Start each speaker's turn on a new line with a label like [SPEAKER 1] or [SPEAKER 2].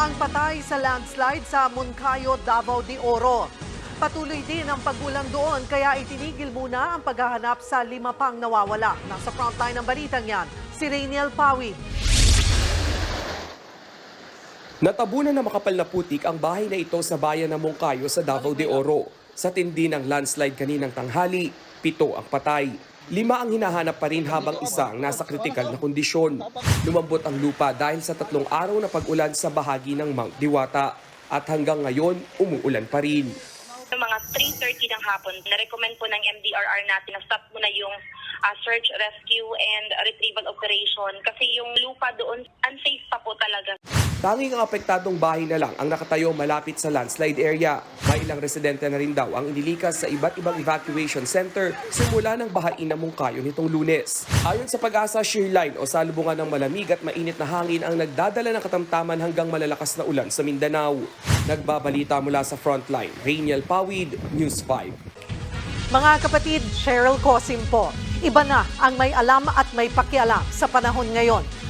[SPEAKER 1] ang patay sa landslide sa Moncayo, Davao de Oro. Patuloy din ang paggulang doon kaya itinigil muna ang paghahanap sa lima pang nawawala. Nasa frontline ng balitang yan, si Rainiel Pawid.
[SPEAKER 2] Natabunan na makapal na putik ang bahay na ito sa bayan ng Moncayo sa Davao de Oro. Sa tindi ng landslide kaninang tanghali, pito ang patay. Lima ang hinahanap pa rin habang isa ang nasa kritikal na kondisyon. Lumambot ang lupa dahil sa tatlong araw na pag-ulan sa bahagi ng Mount Diwata. At hanggang ngayon, umuulan pa rin.
[SPEAKER 3] Noong mga 3.30 ng hapon, na-recommend po ng MDRR natin na stop muna yung ah, search, rescue, and retrieval operation kasi yung lupa doon, unsafe pa po talaga.
[SPEAKER 2] Tanging ang apektadong bahay na lang ang nakatayo malapit sa landslide area. May ilang residente na rin daw ang inilikas sa iba't ibang evacuation center simula ng bahain na mungkayo nitong lunes. Ayon sa pag-asa shearline o salubungan ng malamig at mainit na hangin ang nagdadala ng katamtaman hanggang malalakas na ulan sa Mindanao. Nagbabalita mula sa frontline, Rainiel Pawid, News 5.
[SPEAKER 1] Mga kapatid, Cheryl Cosim po. Iba na ang may alam at may pakialam sa panahon ngayon.